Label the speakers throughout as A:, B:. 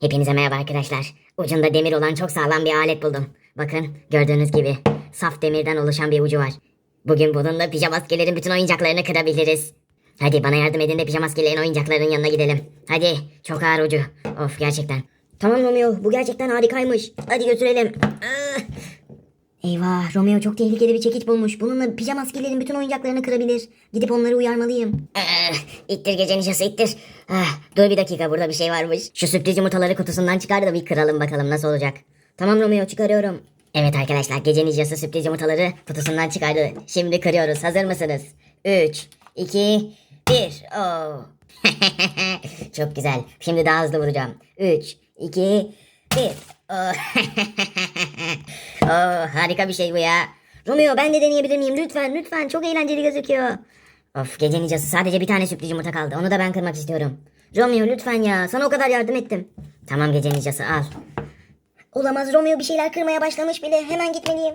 A: Hepinize merhaba arkadaşlar. Ucunda demir olan çok sağlam bir alet buldum. Bakın gördüğünüz gibi saf demirden oluşan bir ucu var. Bugün bununla pijama askelerin bütün oyuncaklarını kırabiliriz. Hadi bana yardım edin de pijama askelerin oyuncaklarının yanına gidelim. Hadi çok ağır ucu. Of gerçekten. Tamam Romeo bu gerçekten harikaymış. Hadi götürelim. Ah! Eyvah Romeo çok tehlikeli bir çekiç bulmuş. Bununla pijama askelerin bütün oyuncaklarını kırabilir. Gidip onları uyarmalıyım. Ah, ittir gece ninjası ittir. Ah, dur bir dakika burada bir şey varmış. Şu sürpriz yumurtaları kutusundan çıkar da bir kıralım bakalım nasıl olacak. Tamam Romeo çıkarıyorum. Evet arkadaşlar gece ninjası sürpriz yumurtaları kutusundan çıkardı. Şimdi kırıyoruz. Hazır mısınız? 3, 2, 1. Oo. Çok güzel. Şimdi daha hızlı vuracağım. 3, 2, 1. Oo. Oo, harika bir şey bu ya. Romeo ben de deneyebilir miyim? Lütfen lütfen. Çok eğlenceli gözüküyor. Of gece ninjası sadece bir tane sürpriz yumurta kaldı. Onu da ben kırmak istiyorum. Romeo lütfen ya. Sana o kadar yardım ettim. Tamam gece ninjası al. Olamaz Romeo bir şeyler kırmaya başlamış bile. Hemen gitmeliyim.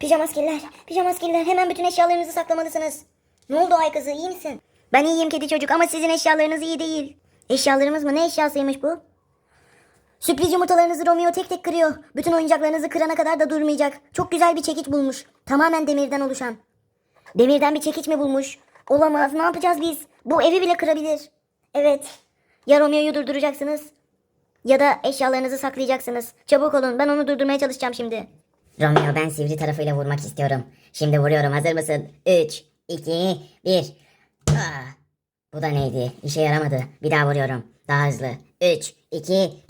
A: Pijama askerler, pijama askerler hemen bütün eşyalarınızı saklamalısınız. Ne oldu ay kızı iyi misin? Ben iyiyim kedi çocuk ama sizin eşyalarınız iyi değil. Eşyalarımız mı? Ne eşyasıymış bu? Sürpriz yumurtalarınızı Romeo tek tek kırıyor. Bütün oyuncaklarınızı kırana kadar da durmayacak. Çok güzel bir çekiç bulmuş. Tamamen demirden oluşan. Demirden bir çekiç mi bulmuş? Olamaz. Ne yapacağız biz? Bu evi bile kırabilir. Evet. Ya Romeo'yu durduracaksınız ya da eşyalarınızı saklayacaksınız. Çabuk olun. Ben onu durdurmaya çalışacağım şimdi. Romeo ben sivri tarafıyla vurmak istiyorum. Şimdi vuruyorum. Hazır mısın? 3, 2, 1. Ah, bu da neydi? İşe yaramadı. Bir daha vuruyorum. Daha hızlı. 3, 2, 1.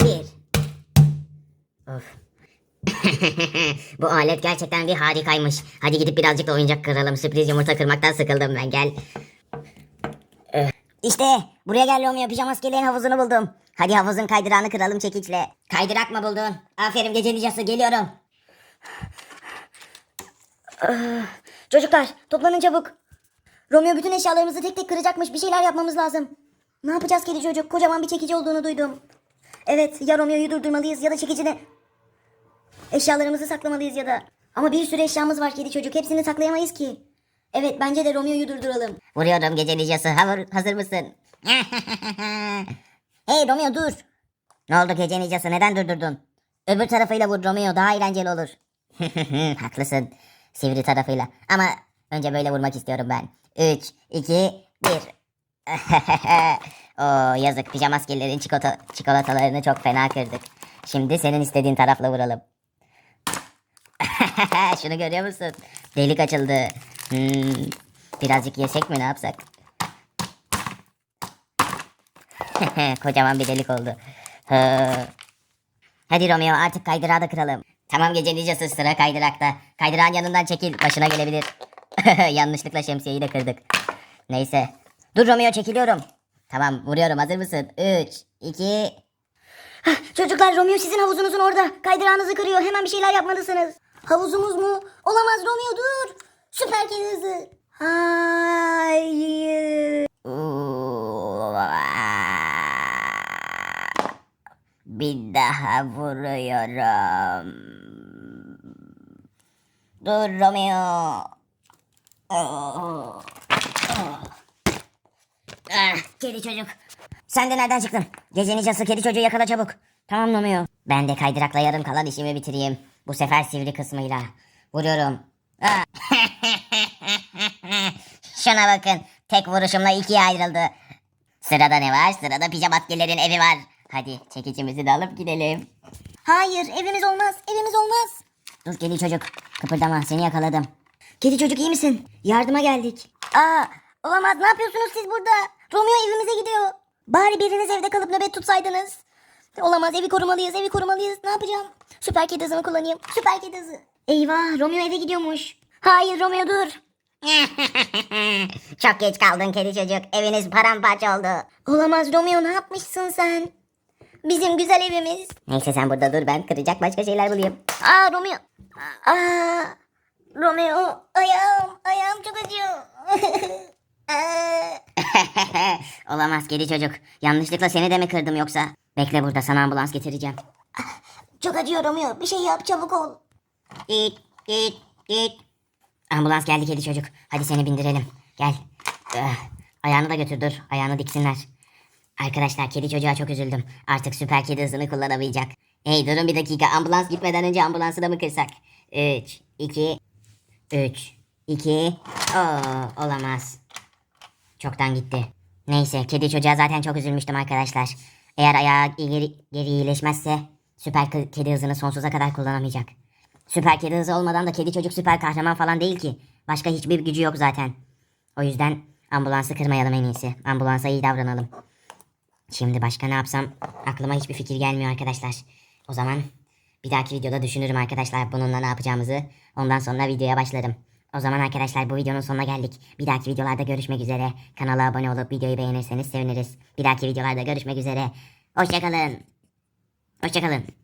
A: Bu alet gerçekten bir harikaymış. Hadi gidip birazcık da oyuncak kıralım. Sürpriz yumurta kırmaktan sıkıldım ben gel. İşte buraya gel Romeo pijama askerilerin havuzunu buldum. Hadi havuzun kaydırağını kıralım çekiçle. Kaydırak mı buldun? Aferin gece nicası geliyorum. Çocuklar toplanın çabuk. Romeo bütün eşyalarımızı tek tek kıracakmış. Bir şeyler yapmamız lazım. Ne yapacağız kedi çocuk? Kocaman bir çekici olduğunu duydum. Evet ya Romeo'yu durdurmalıyız ya da çekicini... Eşyalarımızı saklamalıyız ya da... Ama bir sürü eşyamız var kedi çocuk. Hepsini saklayamayız ki. Evet bence de Romeo'yu durduralım. Vuruyorum gece nicası. Hazır, mısın? hey Romeo dur. Ne oldu gece nicası? Neden durdurdun? Öbür tarafıyla vur Romeo. Daha eğlenceli olur. Haklısın. Sivri tarafıyla. Ama önce böyle vurmak istiyorum ben. 3, 2, 1. Oo yazık pijama askerlerin çikolata, çikolatalarını çok fena kırdık. Şimdi senin istediğin tarafla vuralım. Şunu görüyor musun? Delik açıldı. Hmm, birazcık yesek mi ne yapsak? Kocaman bir delik oldu. Hadi Romeo artık kaydırağı da kıralım. Tamam gece nicası sıra kaydırakta. Kaydırağın yanından çekil başına gelebilir. Yanlışlıkla şemsiyeyi de kırdık. Neyse. Dur Romeo çekiliyorum. Tamam vuruyorum hazır mısın? 3, 2... Çocuklar Romeo sizin havuzunuzun orada. Kaydırağınızı kırıyor. Hemen bir şeyler yapmalısınız. Havuzumuz mu? Olamaz Romeo dur. Süper kedi hızı. Hayır. Bir daha vuruyorum. Dur Romeo. Ah, kedi çocuk. Sen de nereden çıktın? Gece nicası kedi çocuğu yakala çabuk. Tamam Romeo. Ben de kaydırakla yarım kalan işimi bitireyim. Bu sefer sivri kısmıyla. Vuruyorum. Şuna bakın. Tek vuruşumla ikiye ayrıldı. Sırada ne var? Sırada pijama askerilerin evi var. Hadi çekicimizi de alıp gidelim. Hayır evimiz olmaz. Evimiz olmaz. Dur kedi çocuk. Kıpırdama seni yakaladım. Kedi çocuk iyi misin? Yardıma geldik. Aa olamaz ne yapıyorsunuz siz burada? Romeo evimize gidiyor. Bari biriniz evde kalıp nöbet tutsaydınız. Olamaz evi korumalıyız evi korumalıyız. Ne yapacağım? Süper kedi hızını kullanayım. Süper kedi hızı. Eyvah Romeo eve gidiyormuş. Hayır Romeo dur. Çok geç kaldın kedi çocuk. Eviniz paramparça oldu. Olamaz Romeo ne yapmışsın sen? Bizim güzel evimiz. Neyse sen burada dur ben kıracak başka şeyler bulayım. Aa Romeo. Aa Romeo ayağım ayağım çok acıyor. Olamaz kedi çocuk. Yanlışlıkla seni de mi kırdım yoksa? Bekle burada sana ambulans getireceğim. Çok acıyor Romeo. Bir şey yap çabuk ol. Git git git. Ambulans geldi kedi çocuk. Hadi seni bindirelim. Gel. Eh, ayağını da götür dur. Ayağını diksinler. Arkadaşlar kedi çocuğa çok üzüldüm. Artık süper kedi hızını kullanamayacak. Hey durun bir dakika ambulans gitmeden önce ambulansı da mı kırsak? 3, 2, 3, 2, Oo, olamaz. Çoktan gitti. Neyse kedi çocuğa zaten çok üzülmüştüm arkadaşlar. Eğer ayağı geri, geri iyileşmezse süper kedi hızını sonsuza kadar kullanamayacak. Süper kedi hızı olmadan da kedi çocuk süper kahraman falan değil ki. Başka hiçbir gücü yok zaten. O yüzden ambulansı kırmayalım en iyisi. Ambulansa iyi davranalım. Şimdi başka ne yapsam aklıma hiçbir fikir gelmiyor arkadaşlar. O zaman bir dahaki videoda düşünürüm arkadaşlar bununla ne yapacağımızı. Ondan sonra videoya başlarım. O zaman arkadaşlar bu videonun sonuna geldik. Bir dahaki videolarda görüşmek üzere. Kanala abone olup videoyu beğenirseniz seviniriz. Bir dahaki videolarda görüşmek üzere. Hoşçakalın. Hoşçakalın.